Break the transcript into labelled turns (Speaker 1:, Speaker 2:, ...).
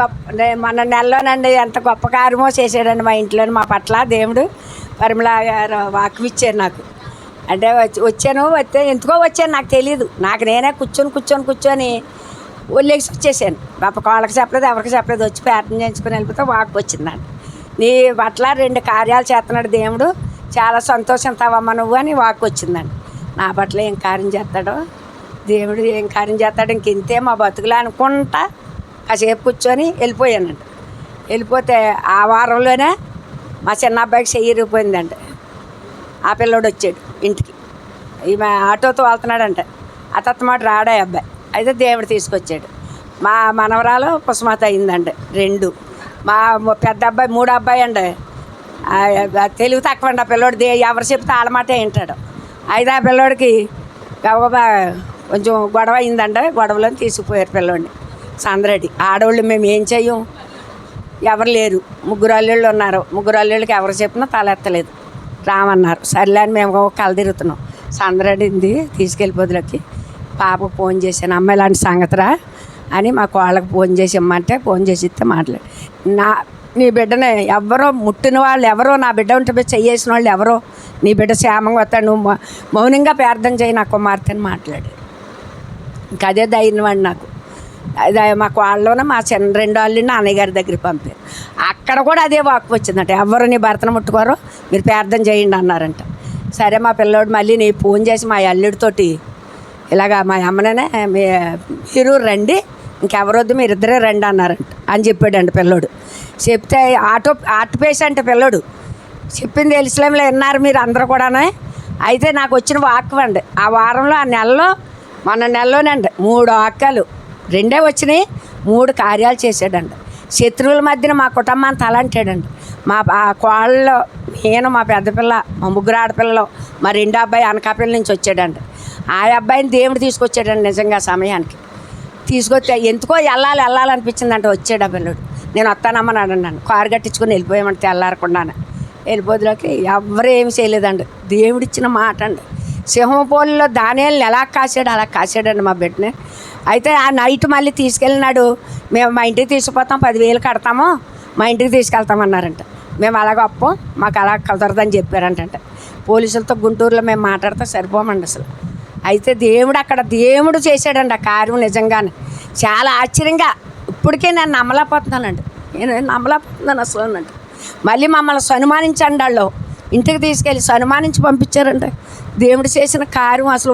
Speaker 1: గొప్ప మన నెలలోనండి ఎంత గొప్ప కార్యమో చేసాడండి మా ఇంట్లో మా పట్ల దేవుడు. పరిమళ గారు వాకిచ్చారు నాకు. అంటే వచ్చి వచ్చాను వస్తే ఎందుకో వచ్చాను నాకు తెలియదు నాకు నేనే కూర్చొని కూర్చొని కూర్చొని ఒళ్ళేసి వచ్చేసాను. గొప్ప వాళ్ళకి చెప్పలేదు ఎవరికి చెప్పలేదు. వచ్చి ప్రార్థన చేయించుకుని వెళ్ళిపోతే వాక్ వచ్చిందండి నీ పట్ల రెండు కార్యాలు చేస్తున్నాడు దేవుడు. చాలా సంతోషంతావమ్మ నువ్వు అని వాక్ వచ్చిందండి నా పట్ల ఏం కార్యం చేస్తాడో? దేవుడు ఏం కార్యం చేస్తాడు ఇంక ఇంతే మా బతుకులే అనుకుంటా కాసేపు కూర్చొని వెళ్ళిపోయానంట. వెళ్ళిపోతే ఆ వారంలోనే మా చిన్న అబ్బాయికి చెయ్యిరిగిపోయిందంట ఆ పిల్లోడు వచ్చాడు ఇంటికి. ఈమె ఆటోతో వెళ్తున్నాడంట. అతత్త మాట రాడా అబ్బాయి. అయితే దేవుడు తీసుకొచ్చాడు. మా మనవరాలు పుష్మత అయిందండి రెండు. మా పెద్ద అబ్బాయి మూడు అబ్బాయి అండి తెలివి తక్కువ అండి ఆ పిల్లోడు దే ఎవరు చెప్తే వాళ్ళ మాటే వింటాడు. అయితే ఆ పిల్లోడికి కొంచెం గొడవ అయిందండి గొడవలో తీసుకుపోయారు పిల్లోడిని. సందరెడ్డి ఆడవాళ్ళు మేము ఏం చేయం ఎవరు లేరు. ముగ్గురు అల్లుళ్ళు ఉన్నారు. ముగ్గురు అల్లుళ్ళకి ఎవరు చెప్పినా తలెత్తలేదు. రామన్నారు. సర్లే అని మేము కలదిరుతున్నాం సందరడింది. తీసుకెళ్ళిపోదులకి పాపకు ఫోన్ చేశాను. అమ్మాయి లాంటి సంగతిరా అని మా కోళ్ళకి ఫోన్ చేసి ఇమ్మంటే ఫోన్ చేసి ఇస్తే మాట్లాడు. నా నీ బిడ్డని ఎవరో ముట్టిన వాళ్ళు ఎవరో నా బిడ్డ ఉంటే పోయి చెయ్యేసిన వాళ్ళు ఎవరో నీ బిడ్డ క్షేమంగా వస్తాడు నువ్వు మౌనంగా ప్రార్థన చేయి నా కుమార్తె అని మాట్లాడు. ఇంకా అదే ధైర్యం నాకు. మా మాకు వాళ్ళలోనే మా చిన్న రెండు వాళ్ళని నాన్నయ్య గారి దగ్గరికి పంపారు. అక్కడ కూడా అదే వాక్ వచ్చిందంట ఎవరు నీ భర్తను ముట్టుకోరో మీరు ప్రార్థన చేయండి అన్నారంట. సరే మా పిల్లోడు మళ్ళీ నీ ఫోన్ చేసి మా అల్లుడితోటి ఇలాగా మా అమ్మనే మీ మీరు రండి ఇంకెవరొద్దు మీరు ఇద్దరే రండి అన్నారంట అని చెప్పాడండి పిల్లోడు. చెప్తే ఆటో ఆర్ట్ పేషెంట్ పిల్లోడు. చెప్పింది తెలిసిలేంలో విన్నారు మీరు అందరూ కూడానే. అయితే నాకు వచ్చిన వాక్ అండి ఆ వారంలో ఆ నెలలో మన నెలలోనండి మూడు ఆకలు. రెండే వచ్చినాయి మూడు కార్యాలు చేశాడండి శత్రువుల మధ్యన మా కుటుంబాన్ని తలంటాడండి మా ఆ కోళ్ళలో నేను మా పెద్దపిల్ల మా ముగ్గురు ఆడపిల్లలు మా రెండో అబ్బాయి అనకాపల్లి నుంచి వచ్చాడండి ఆ అబ్బాయిని దేవుడు తీసుకొచ్చాడండి నిజంగా సమయానికి. తీసుకొచ్చా ఎందుకో వెళ్ళాలి వెళ్ళాలనిపించిందంటే వచ్చాడు ఆ పిల్లడు. నేను వస్తానమ్మని అన్నాను. కారు కట్టించుకొని వెళ్ళిపోయామంటే తెల్లారకుండానే. వెళ్ళిపోదులోకి ఎవరు ఏమి చేయలేదండి దేవుడిచ్చిన మాట అండి సింహపోలిలో దానియాలను ఎలా కాసాడు అలా కాసాడండి మా బిడ్డని. అయితే ఆ నైట్ మళ్ళీ తీసుకెళ్ళినాడు. మేము మా ఇంటికి తీసుకుపోతాం పదివేలు కడతాము. మా ఇంటికి తీసుకెళ్తామన్నారంట. మేము అలాగ ఒప్పం మాకు అలా కుదరదని చెప్పారంట పోలీసులతో గుంటూరులో మేము మాట్లాడితే సరిపోమండి అసలు. అయితే దేవుడు అక్కడ దేవుడు చేశాడండి ఆ కార్యం నిజంగానే. చాలా ఆశ్చర్యంగా ఇప్పటికే నేను నమ్మలేకపోతున్నానండి. నేను నమ్మలేకపోతున్నాను అసలు అండి మళ్ళీ మమ్మల్ని సన్మానించండి వాళ్ళు. ఇంటికి తీసుకెళ్ళి సన్మానించి పంపించారండి దేవుడు చేసిన కార్యం అసలు